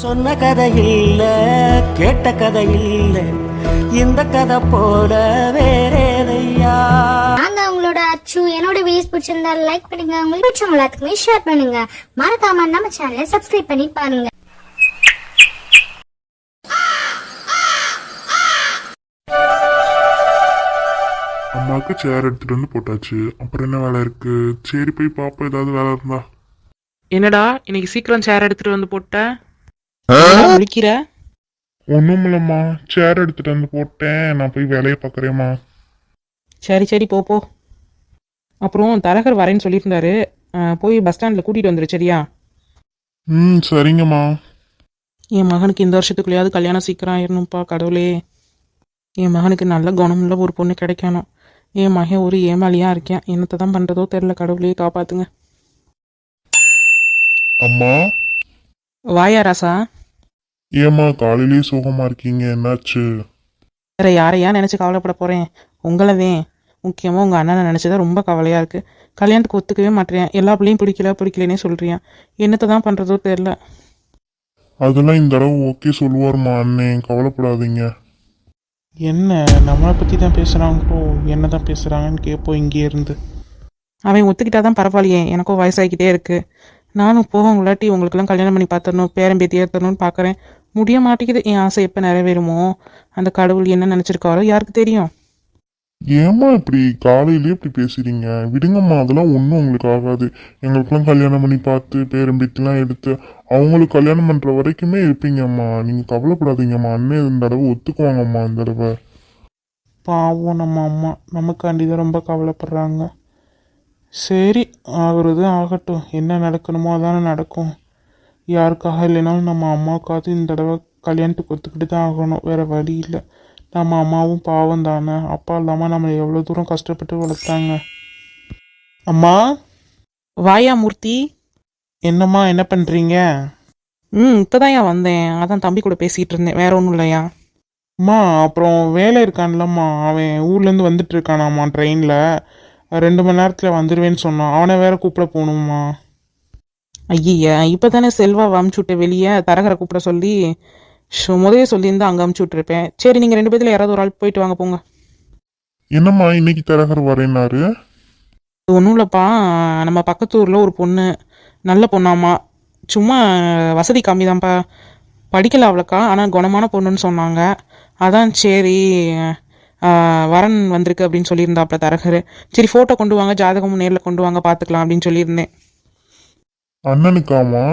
சொன்ன கதை இல்ல கேட்ட கதை இல்ல இந்த கதை போல வேறேதையா? நாங்க உங்களோட அச்சு என்னோட வீடியோஸ் பிடிச்சிருந்தா லைக் பண்ணுங்க உங்களுக்கு பிடிச்சவங்க எல்லாத்துக்குமே ஷேர் பண்ணுங்க. மறக்காம நம்ம சேனலை சப்ஸ்கிரைப் பண்ணி பாருங்க. அம்மாவுக்கு சேர் எடுத்துட்டு வந்து போட்டாச்சு. அப்புறம் என்ன வேலை இருக்கு? சரி போய் பாப்போம். ஏதாவது வேலை இருந்தா. என்னடா இன்னைக்கு சீக்கிரம் சேர் எடுத்துட்டு வந்து போட்ட? முழிக்கிற ஒன்றும் இல்லைம்மா சேர் எடுத்துட்டு வந்து போட்டேன். நான் போய் வேலையை பார்க்குறேம்மா. சரி சரி போ போ. அப்புறம் தரகர் வரேன்னு சொல்லியிருந்தாரு. அஹ், போய் பஸ் ஸ்டாண்டில் கூட்டிகிட்டு வந்துரு சரியா? ம் சரிங்கம்மா. என் மகனுக்கு இந்த வருஷத்துக்குள்ளேயாவது கல்யாணம் சீக்கிரம் ஆயிடணும்ப்பா கடவுளே. என் மகனுக்கு நல்ல குணமுள்ள ஒரு பொண்ணு கிடைக்கணும். என் மகன் ஒரு ஏமாளியாக இருக்கேன். என்னத்தை தான் பண்ணுறதோ தெரில கடவுளே காப்பாத்துங்க. அம்மா? வாயா ராசா. ஏம்மா காலையிலேயே சுகமா இருக்கீங்க என்னாச்சு? வேற யாரையா நினச்சி கவலைப்பட போகிறேன் உங்களவே முக்கியமாக உங்கள் அண்ணனை நினச்சதான் ரொம்ப கவலையாக இருக்குது கல்யாணத்துக்கு ஒத்துக்கவே மாட்டேன் எல்லா பிள்ளையும் பிடிக்கல பிடிக்கலனே சொல்கிறேன் என்னத்தை தான் பண்ணுறதோ தெரில அதெல்லாம் இந்த தடவை ஓகே சொல்லுவாருமா அண்ணே. கவலைப்படாதீங்க. என்ன? நம்மளை பற்றி தான் பேசுகிறாங்களோ என்ன தான் பேசுகிறாங்கன்னு கேட்போம் இங்கே இருந்து. அவன் ஒத்துக்கிட்டா தான் பரவாயில்லையே. எனக்கும் வயசாகிக்கிட்டே இருக்குது நானும் போகவங்களாட்டி உங்களுக்கெல்லாம் கல்யாணம் பண்ணி பார்த்துடணும் பேரன் பேத்தி ஏற்றணும்னு பார்க்குறேன் முடிய மாட்டேங்குது என் ஆசை எப்போ நிறைவேறுமோ? அந்த கடவுள் என்ன நினச்சிருக்காரோ யாருக்கு தெரியும்? ஏம்மா இப்படி காலையிலேயே இப்படி பேசுறீங்க? விடுங்கம்மா அதெல்லாம் ஒன்றும் உங்களுக்கு ஆகாது. எங்களுக்கெல்லாம் கல்யாணம் பண்ணி பார்த்து பேரம்பேத்திலாம் எடுத்து அவங்களுக்கு கல்யாணம் பண்ணுற வரைக்குமே இருப்பீங்கம்மா. நீங்கள் கவலைப்படாதீங்கம்மா. அண்ணே இந்த தடவை ஒத்துக்குவாங்கம்மா இந்த தடவை. பாவம் நம்ம அம்மா. நமக்காண்டி தான் ரொம்ப கவலைப்படுறாங்க. சரி ஆகுறது ஆகட்டும். என்ன நடக்கணுமோ அதானே நடக்கும். யாருக்காக இல்லைனாலும் நம்ம அம்மாவுக்காவது இந்த தடவை கல்யாணத்துக்கு ஒத்துக்கிட்டு தான் ஆகணும். வேற வழி இல்லை. நம்ம அம்மாவும் பாவம் தானே. அப்பா இல்லாமல் நம்மளை எவ்வளோ தூரம் கஷ்டப்பட்டு வளர்த்தாங்க. அம்மா? வாயா மூர்த்தி. என்னம்மா என்ன பண்ணுறீங்க ம் இப்போதான் ஏன் வந்தேன். அதான் தம்பி கூட பேசிகிட்டு இருந்தேன். வேற ஒன்றும் இல்லையா? அம்மா அப்புறம் வேலை இருக்கான்லம்மா. அவன் ஊர்லேருந்து வந்துட்டு இருக்கானாம்மா ட்ரெயினில் ரெண்டு மணி நேரத்தில் வந்துடுவேன்னு சொன்னான். அவனை வேற கூப்பிட போகணும்மா. ஐயா இப்போ தானே செல்வா அமுச்சு விட்ட வெளியே தரகரை கூப்பிட சொல்லி முதலே சொல்லியிருந்தா அங்கே அமுச்சு விட்ருப்பேன் சரி நீங்கள் ரெண்டு பேத்துல யாராவது ஒரு ஆள் போயிட்டு வாங்க போங்க. என்னம்மா இன்னைக்கு தரகர் வரேன்னாரு? ஒன்றும் இல்லைப்பா நம்ம பக்கத்து ஊரில் ஒரு பொண்ணு நல்ல பொண்ணாம்மா. சும்மா வசதி கம்மி தான்ப்பா படிக்கல அவ்வளோக்கா ஆனால் குணமான பொண்ணுன்னு சொன்னாங்க. அதான் சரி வரன் வந்திருக்கு அப்படின்னு சொல்லியிருந்தாப்புல தரகர். சரி ஃபோட்டோ கொண்டு வாங்க ஜாதகமும் நேரில் கொண்டு வாங்க பார்த்துக்கலாம் அப்படின்னு சொல்லியிருந்தேன். அண்ணனுக்காமா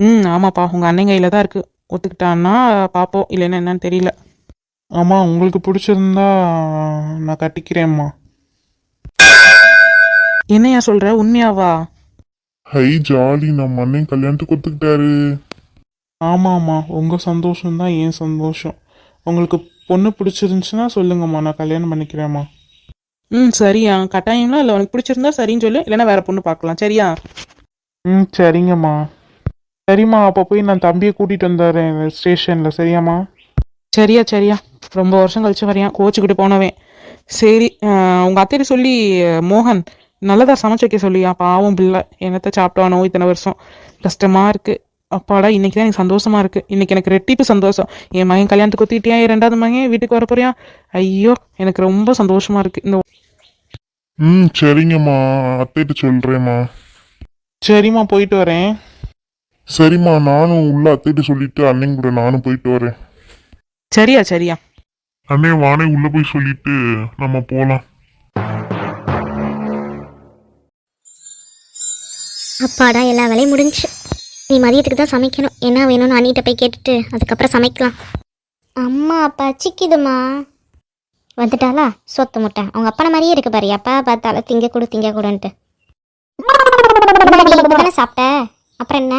ம் ஆமாப்பா. உங்கள் அண்ணன் கையில் தான் இருக்குது ஒத்துக்கிட்டான்னா பார்ப்போம் இல்லைன்னா என்னன்னு தெரியல. ஆமாம் உங்களுக்கு பிடிச்சிருந்தா நான் கட்டிக்கிறேம்மா. என்னையா சொல்கிற உண்மையாவா? Hi jolly. நம்ம அண்ணன் கல்யாணத்துக்கு ஒத்துக்கிட்டாரு. ஆமாம்மா. உங்கள் சந்தோஷம் தான் என் சந்தோஷம். உங்களுக்கு பொண்ணு பிடிச்சிருந்துச்சுன்னா சொல்லுங்கம்மா. நான் கல்யாணம் பண்ணிக்கிறேம்மா. ம் சரியா. கட்டாயம்லாம் இல்லை உனக்கு பிடிச்சிருந்தா சரின்னு சொல்லு. இல்லைன்னா வேற பொண்ணு பார்க்கலாம். சரியா? ம் சரிங்கம்மா. சரிம்மா அப்போ போய் நான் தம்பியை கூட்டிகிட்டு வந்துடுறேன் ஸ்டேஷனில் சரியாம்மா? சரியா சரியா. ரொம்ப வருஷம் கழிச்சு வரையான் கோச்சுக்கிட்டு போனவன். சரி ஆஹ் உங்க அத்தையிட்ட சொல்லி மோகன் நல்லதா சமைச்சு வைக்க சொல்லியா? பாவம் பிள்ளை. என்னத்தை சாப்பிட்டானோ இத்தனை வருஷம். கஷ்டமா இருக்கு. அப்பாடா இன்னைக்கு தான் எனக்கு சந்தோஷமா இருக்கு. இன்னைக்கு எனக்கு ரெட்டிப்பு சந்தோஷம். என் மகன் கல்யாணத்துக்கு ஒத்திட்டியா? என் ரெண்டாவது மகன் வீட்டுக்கு வர போறியா? ஐயோ எனக்கு ரொம்ப சந்தோஷமா இருக்கு. இந்த ம் சரிங்கம்மா. அத்தைகிட்ட சொல்கிறேம்மா சரிம்மா போயிட்டு வரேன். சரிம்மா நானும் உள்ள அத்தைகிட்ட சொல்லிட்டு அண்ணன் கூட நானும் போயிட்டு வரேன். சரியா சரியா. அண்ணே வானே உள்ள போய் சொல்லிட்டு நம்ம போலாம். அப்பாடா எல்லா வேலையும் முடிஞ்சுச்சு. நீ மதியத்துக்கு தான் சமைக்கணும். என்ன வேணும்னு அண்ணிட்ட போய் கேட்டுட்டு அதுக்கப்புறம் சமைக்கலாம். அம்மா பச்சிக்குதுமா வந்துட்டாளா? சொத்து முட்டை. அவங்க அப்பனை மாதிரியே இருக்கு பாரு. அப்பா பார்த்தாலும் திங்க கொடு திங்க கொடுன்ட்டு. தானே சாப்பிட்ட? அப்புறம் என்ன?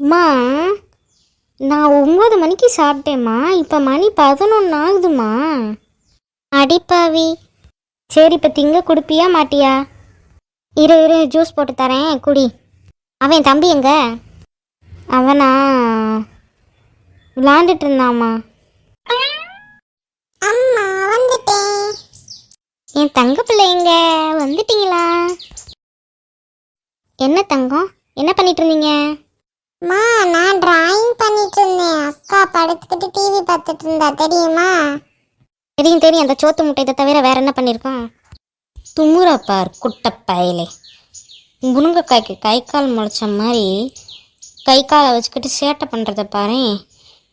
அம்மா நான் ஒம்பது மணிக்கு சாப்பிட்டேம்மா. இப்போ மணி பதினொன்று ஆகுதுமா அடிப்பாவி சரி இப்போ திங்க கொடுப்பியா மாட்டியா? இரு இரு ஜூஸ் போட்டு தரேன். குடி. அவன் தம்பி எங்க? அவனா? விளாண்டுட்டு இருந்தாம்மா அம்மா வந்துட்டேன். என் தங்க பிள்ளைங்க வந்துட்டீங்களா? என்ன தங்கம்? என்ன பண்ணிட்டு இருந்தீங்க மா நான் டிராயிங் படுத்துக்கிட்டு டிவி பார்த்துட்டு இருந்தா தெரியுமா? தெரியும் தெரியும். அந்த சோத்து முட்டையை தவிர வேற என்ன பண்ணியிருக்கோம்? தும்முறப்பார் குட்டை பயலே. முருங்கைக்காய்க்கு கை கால் முளைச்ச மாதிரி கை காலை வச்சுக்கிட்டு சேட்டை பண்ணுறத பாரு.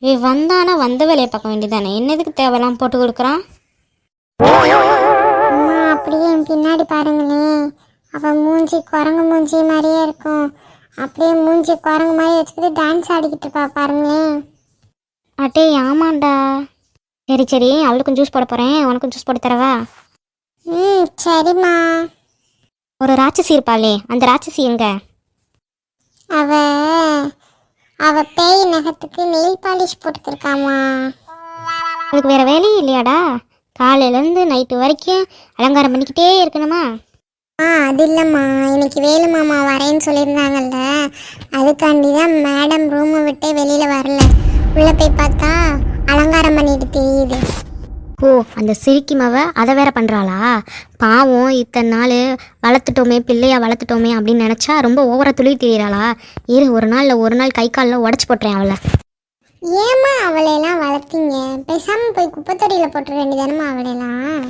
இவன் வந்தானா வந்த வேலையை பார்க்க வேண்டியதானே என்னதுக்கு தேவையெல்லாம் போட்டு கொடுக்குறான்? அப்படியே பின்னாடி பாருங்களேன். அவ மூஞ்சி குரங்கு மூஞ்சி மாதிரியே இருக்கும். அப்படியே மூஞ்சி குரங்கு மாதிரி வச்சுக்கிட்டு டான்ஸ் ஆடிக்கிட்டு இருப்பா பாருங்களேன். அட்டே ஆமாண்டா. சரி சரி அவளுக்கும் ஜூஸ் போட போகிறேன் உனக்கும் ஜூஸ் போட்டு தரவா? ம் சரிம்மா. ஒரு ராட்சசி இருப்பாளே அந்த ராட்சசி எங்க? அவ அவ பேய் நகத்துக்கு நெயில் பாலிஷ் போட்டுக்கிருக்காமா அதுக்கு வேற வேலையே இல்லையாடா? காலையிலேருந்து நைட்டு வரைக்கும் அலங்காரம் பண்ணிக்கிட்டே இருக்கணுமா? ஆ அது இல்லைம்மா. இன்னைக்கு வேலு மாமா வரேன்னு சொல்லியிருந்தாங்கல்ல. அதுக்காண்டி தான் மேடம் ரூமை விட்டே வெளியில் வரல. உள்ளே போய் பார்த்தா அலங்காரம் பண்ணிட்டு தெரியுது. ஓ அந்த சிரிக்கி மவ அதை வேற பண்ணுறாளா பாவம் இத்தனை நாள் வளர்த்துட்டோமே பிள்ளையா வளர்த்துட்டோமே அப்படின்னு நினச்சா ரொம்ப ஓவரா துளி தெரியிறாளா? இரு ஒரு நாளில் ஒரு நாள் கை காலில் உடச்சி போட்டுறேன் அவளை. ஏம்மா அவளையெல்லாம் வளர்த்தீங்க? பேசாமல் போய் குப்பைத்தொட்டியில் போட்டுற வேண்டியதானம்மா அவளையெல்லாம்?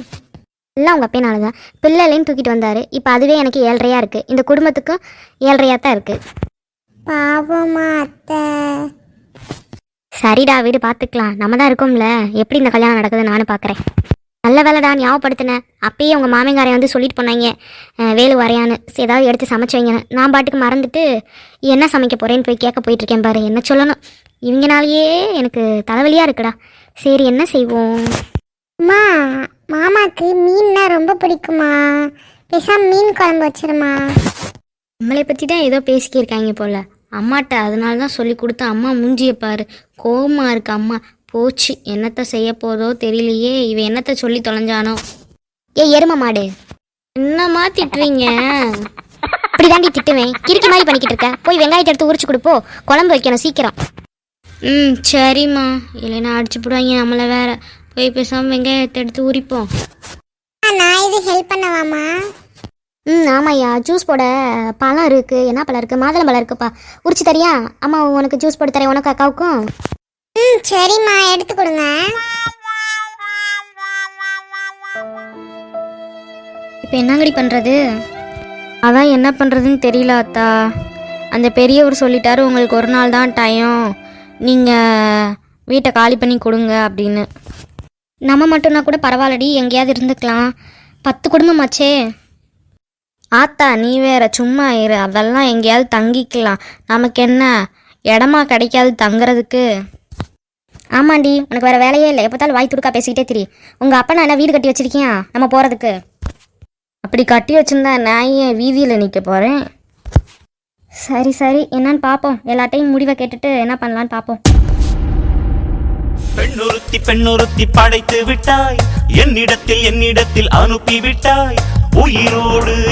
எல்லாம் உங்கள் அப்பையனால தான் பிள்ளைலையும் தூக்கிட்டு வந்தார். இப்போ அதுவே எனக்கு ஏழ்றையாக இருக்குது இந்த குடும்பத்துக்கும் ஏழ்றையாக தான் இருக்குது பாவமா அத்தை. சரிடா வீடு பார்த்துக்கலாம் நம்ம தான் இருக்கோம்ல. எப்படி இந்த கல்யாணம் நடக்குது நானும் பார்க்குறேன் நல்ல வேலைடா ஞாபகப்படுத்தினேன் அப்பயே உங்கள் மாமியாரை வந்து சொல்லிட்டு போனாங்க. அஹ், வேலு வரையான்னு. சரி, ஏதாவது எடுத்து சமைச்சு வைங்க நான் பாட்டுக்கு மறந்துட்டு என்ன சமைக்க போகிறேன்னு போய் கேட்க போயிட்டு இருக்கேன் பாரு. என்ன சொல்லணும்? இவங்கனாலேயே எனக்கு தலைவலியாக இருக்குடா. சரி என்ன செய்வோம்? அம்மா மாமாக்கு மீன்னா ரொம்ப பிடிக்குமா? பேசாம மீன் குழம்பு வச்சிருமா? நம்மளை பற்றி தான் ஏதோ பேசிக்கிருக்காங்க போல். அம்மாட்ட அதனால தான் சொல்லி கொடுத்து அம்மா மூஞ்சியை பாரு. கோவமா இருக்கு அம்மா. போச்சு. என்னத்த செய்ய போதோ தெரியலையே. இவ என்னத்த சொல்லி தொலைஞ்சானோ? ஏ எரும மாடு. என்னம்மா திட்டுறீங்க? இப்படி தாண்டி திட்டுவேன். கிறுக்கி மாதிரி பண்ணிக்கிட்டு இருக்க. போய் வெங்காயத்தை எடுத்து உரிச்சு கொடுப்போ குழம்பு வைக்கணும் சீக்கிரம். ம் சரிம்மா. இல்லைன்னா அடிச்சு போடுவாங்க நம்மளை வேற. போய் பேசாமல் வெங்காயத்தை எடுத்து உரிப்போம். நான் இது ஹெல்ப் பண்ணவாமா ம் ஆமாய்யா. ஜூஸ் போட பழம் இருக்குது என்ன பழம் இருக்குது மாதுளம் பழம் இருக்குப்பா. உரிச்சு தரியா? அம்மா உனக்கு ஜூஸ் போட்டு தரேன். உனக்கு அக்காவுக்கும். ம் சரிம்மா. எடுத்து கொடுங்க. இப்போ என்னங்கடி பண்ணுறது அதான் என்ன பண்ணுறதுன்னு தெரியல அத்தா. அந்த பெரியவர் சொல்லிட்டாரு உங்களுக்கு ஒரு நாள் தான் டைம் நீங்கள் வீட்டை காலி பண்ணி கொடுங்க அப்படின்னு. நம்ம மட்டும்னா கூட பரவாயில்லடி எங்கேயாவது இருந்துக்கலாம். பத்து குடும்பமாச்சே ஆத்தா நீ வேற சும்மா இரு அதெல்லாம் எங்கேயாவது தங்கிக்கலாம். நமக்கு என்ன இடமா கிடைக்காது தங்குறதுக்கு. ஆமாண்டி உனக்கு வேற வேலையே இல்லை. எப்போத்தாலும் வாய் துடுக்கா பேசிக்கிட்டே திரி. உங்கள் அப்பா நான் என்ன வீடு கட்டி வச்சிருக்கியா? நம்ம போகிறதுக்கு அப்படி கட்டி வச்சிருந்தா நான் ஏன் வீதியில் நிற்க போகிறேன் சரி சரி. என்னன்னு பார்ப்போம் எல்லாத்தையும் முடிவை கேட்டுட்டு என்ன பண்ணலான்னு பார்ப்போம் பெண்ணுறுத்தி பெண்ணுறுத்தி படைத்து விட்டாய். என்னிடத்தில் என்னிடத்தில் அனுப்பி விட்டாய். உயிரோடு